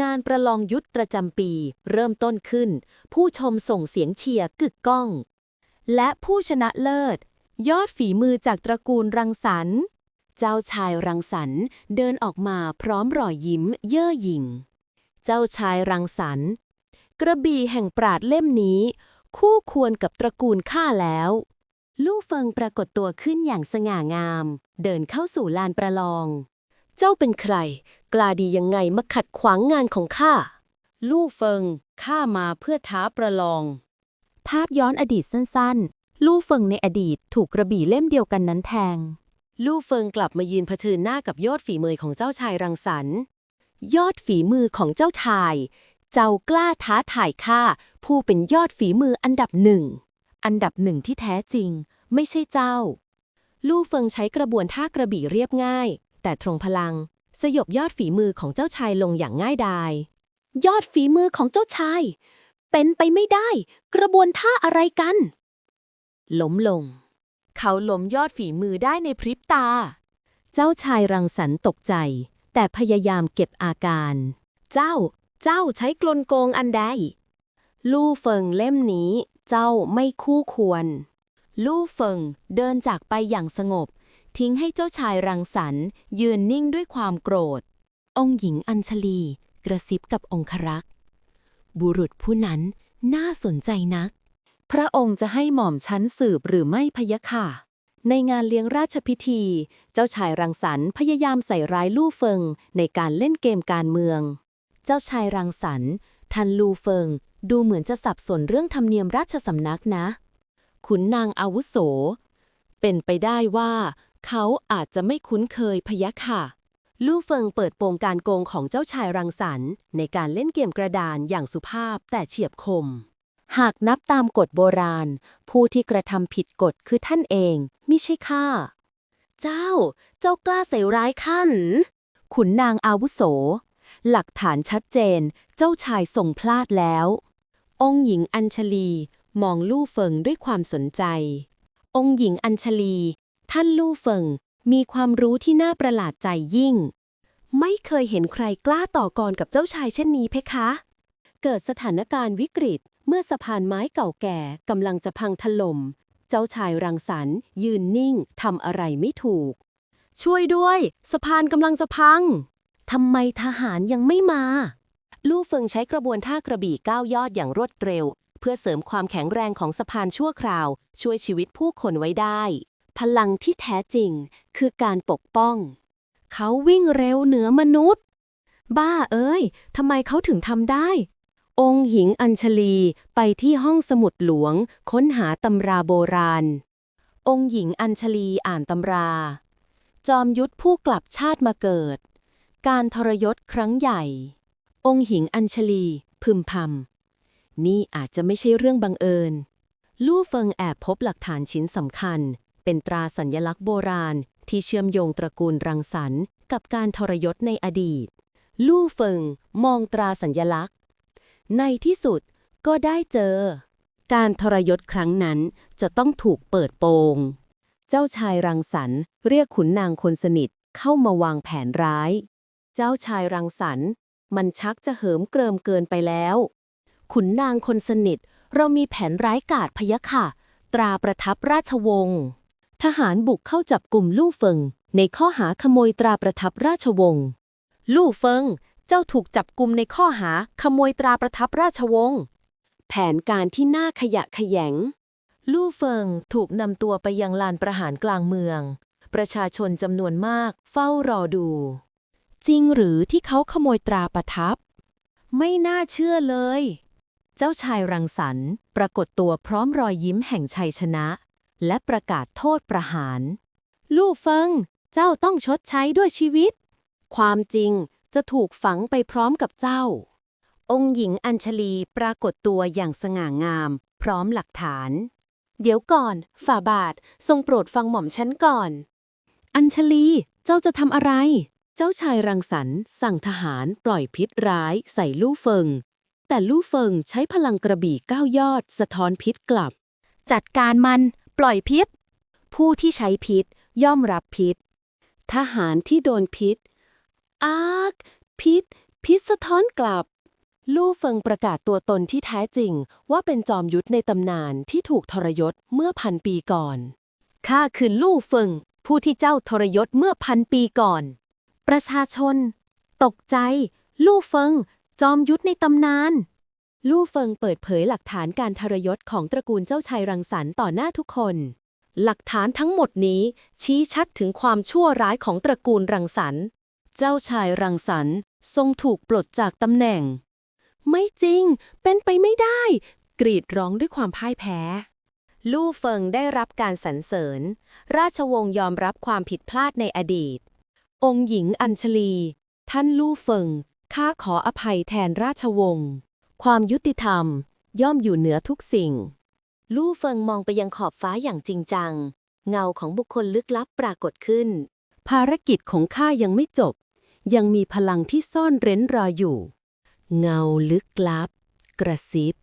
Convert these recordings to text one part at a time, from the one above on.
งานประลองยุทธประจำปีเริ่มต้นขึ้น ผู้ชมส่งเสียงเชียร์กึกก้อง และผู้ชนะเลิศ ยอดฝีมือจากตระกูลรังสรรค์ เจ้าชายรังสรรค์เดินออกมาพร้อมรอยยิ้มเย่อหยิ่ง เจ้าชายรังสรรค์ กระบี่แห่งปราดเล่มนี้ คู่ควรกับตระกูลข้าแล้ว ลู่เฟิงปรากฏตัวขึ้นอย่างสง่างาม เดินเข้าสู่ลานประลอง เจ้าเป็นใคร กล้าดียังไงมาขัดขวางงานของข้า ลู่เฟิงข้ามาเพื่อท้าประลอง ภาพย้อนอดีตสั้นๆ ลู่เฟิงในอดีตถูกกระบี่เล่มเดียวกันนั้นแทง ลู่เฟิงกลับมายืนเผชิญหน้ากับยอดฝีมือของเจ้าชายรังสรรค์ ยอดฝีมือของเจ้าชาย เจ้ากล้าท้าทายข้าผู้เป็นยอดฝีมืออันดับหนึ่ง อันดับหนึ่งที่แท้จริง ไม่ใช่เจ้า ลู่เฟิงใช้กระบวนท่ากระบี่เรียบง่าย แต่ตรงพลัง สยบยอดฝีมือของเจ้าชายลงอย่างง่ายดายยอดฝีมือของเจ้าชาย เป็นไปไม่ได้ กระบวนท่าอะไรกันล้มลง เขาล้มยอดฝีมือได้ในพริบตา เจ้าชายรังสรรค์ตกใจ แต่พยายามเก็บอาการ เจ้า เจ้าใช้กลโกงอันใด ลู่เฟิงเล่มนี้ เจ้าไม่คู่ควร ลู่เฟิงเดินจากไปอย่างสงบ ทิ้งให้เจ้าชายรังสรรค์ยืนนิ่งด้วยความโกรธ องค์หญิงอัญชลี กระซิบกับองครักษ์บุรุษผู้นั้นน่าสนใจนัก พระองค์จะให้หม่อมชั้นสืบหรือไม่พยะค่ะ ในงานเลี้ยงราชพิธี เจ้าชายรังสรรค์พยายามใส่ร้ายลู่เฟิงในการเล่นเกมการเมือง เจ้าชายรังสรรค์ทันลู่เฟิงดูเหมือนจะสับสนเรื่องธรรมเนียมราชสำนักนะ ขุนนางอาวุโส เป็นไปได้ว่า เขาอาจจะไม่คุ้นเคยพยะค่ะ ลู่เฟิงเปิดโปงการโกงของเจ้าชายรังสรรค์ในการเล่นเกมกระดานอย่างสุภาพแต่เฉียบคม หากนับตามกฎโบราณ ผู้ที่กระทำผิดกฎคือท่านเองมิใช่ข้า เจ้า เจ้ากล้าใส่ร้ายข้าหรือขุนนางอาวุโส หลักฐานชัดเจน เจ้าชายทรงพลาดแล้ว องค์หญิงอัญชลีมองลู่เฟิงด้วยความสนใจ องค์หญิงอัญชลี ท่านลู่เฟิงมีความรู้ที่น่าประหลาดใจยิ่ง ไม่เคยเห็นใครกล้าต่อกรกับเจ้าชายเช่นนี้เพคะ เกิดสถานการณ์วิกฤต เมื่อสะพานไม้เก่าแก่กำลังจะพังถล่ม เจ้าชายรังสรรค์ ยืนนิ่งทำอะไรไม่ถูก ช่วยด้วย สะพานกำลังจะพังทำไมทหารยังไม่มา ลู่เฟิงใช้กระบวนท่ากระบี่ก้าวยอดอย่างรวดเร็ว เพื่อเสริมความแข็งแรงของสะพานชั่วคราว ช่วยชีวิตผู้คนไว้ได้ พลังที่แท้จริง คือการปกป้อง เขาวิ่งเร็วเหนือมนุษย์ บ้าเอ้ยทำไมเขาถึงทำได้ องค์หญิงอัญชลีไปที่ห้องสมุดหลวง ค้นหาตำราโบราณ องค์หญิงอัญชลีอ่านตำรา จอมยุทธผู้กลับชาติมาเกิด การทรยศครั้งใหญ่ องค์หญิงอัญชลีพึมพำนี่อาจจะไม่ใช่เรื่องบังเอิญลู่เฟิงแอบพบหลักฐานชิ้นสำคัญ เป็นตราสัญญลักษณ์โบราณ ที่เชื่อมโยงตระกูลรังสรรค์กับการทรยศในอดีต ลู่เฟิงมองตราสัญญลักษณ์ ในที่สุดก็ได้เจอ การทรยศครั้งนั้นจะต้องถูกเปิดโปง เจ้าชายรังสรรค์เรียกขุนนางคนสนิทเข้ามาวางแผนร้าย เจ้าชายรังสรรค์มันชักจะเหิมเกริมเกินไปแล้ว ขุนนางคนสนิท เรามีแผนร้ายกาจพะยะค่ะ ตราประทับราชวงศ์ ทหารบุกเข้าจับกลุ่มลู่เฟิง ในข้อหาขโมยตราประทับราชวงศ์ ลู่เฟิง เจ้าถูกจับกลุ่มในข้อหาขโมยตราประทับราชวงศ์ แผนการที่น่าขยะขยง ลู่เฟิงถูกนำตัวไปยังลานประหารกลางเมือง ประชาชนจำนวนมากเฝ้ารอดู จริงหรือที่เขาขโมยตราประทับ ไม่น่าเชื่อเลย เจ้าชายรังสรรค์ปรากฏตัวพร้อมรอยยิ้มแห่งชัยชนะ และประกาศโทษประหาร ลู่เฟิง เจ้าต้องชดใช้ด้วยชีวิต ความจริงจะถูกฝังไปพร้อมกับเจ้า องค์หญิงอัญชลีปรากฏตัวอย่างสง่างาม พร้อมหลักฐาน เดี๋ยวก่อน ฝ่าบาททรงโปรดฟังหม่อมฉันก่อน อัญชลีเจ้าจะทำอะไร เจ้าชายรังสรรค์สั่งทหารปล่อยพิษร้ายใส่ลู่เฟิง แต่ลู่เฟิงใช้พลังกระบี่ก้าวยอดสะท้อนพิษกลับ จัดการมัน ปล่อยพิษ ผู้ที่ใช้พิษย่อมรับพิษ ทหารที่โดนพิษ อากพิษ พิษสะท้อนกลับ ลู่เฟิงประกาศตัวตนที่แท้จริง ว่าเป็นจอมยุทธในตำนานที่ถูกทรยศเมื่อพันปีก่อนข้าคือลู่เฟิง ผู้ที่เจ้าทรยศเมื่อพันปีก่อน ประชาชน ตกใจ ลู่เฟิง จอมยุทธในตำนาน ลู่เฟิงเปิดเผยหลักฐานการทรยศของตระกูลเจ้าชายรังสรรค์ต่อหน้าทุกคน หลักฐานทั้งหมดนี้ ชี้ชัดถึงความชั่วร้ายของตระกูลรังสรรค์ เจ้าชายรังสรรค์ทรงถูกปลดจากตำแหน่ง ไม่จริง เป็นไปไม่ได้ กรีดร้องด้วยความพ่ายแพ้ ลู่เฟิงได้รับการสรรเสริญ ราชวงศ์ยอมรับความผิดพลาดในอดีต องค์หญิงอัญชลี ท่านลู่เฟิงข้าขออภัยแทนราชวงศ์ ความยุติธรรม ย่อมอยู่เหนือทุกสิ่ง ลู่เฟิงมองไปยังขอบฟ้าอย่างจริงจัง เงาของบุคคลลึกลับปรากฏขึ้น ภารกิจของข้ายังไม่จบ ยังมีพลังที่ซ่อนเร้นรออยู่ เงาลึกลับ กระซิบ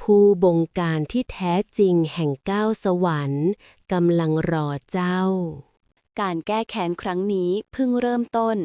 ผู้บงการที่แท้จริงแห่งก้าวสวรรค์กำลังรอเจ้า การแก้แค้นครั้งนี้เพิ่งเริ่มต้น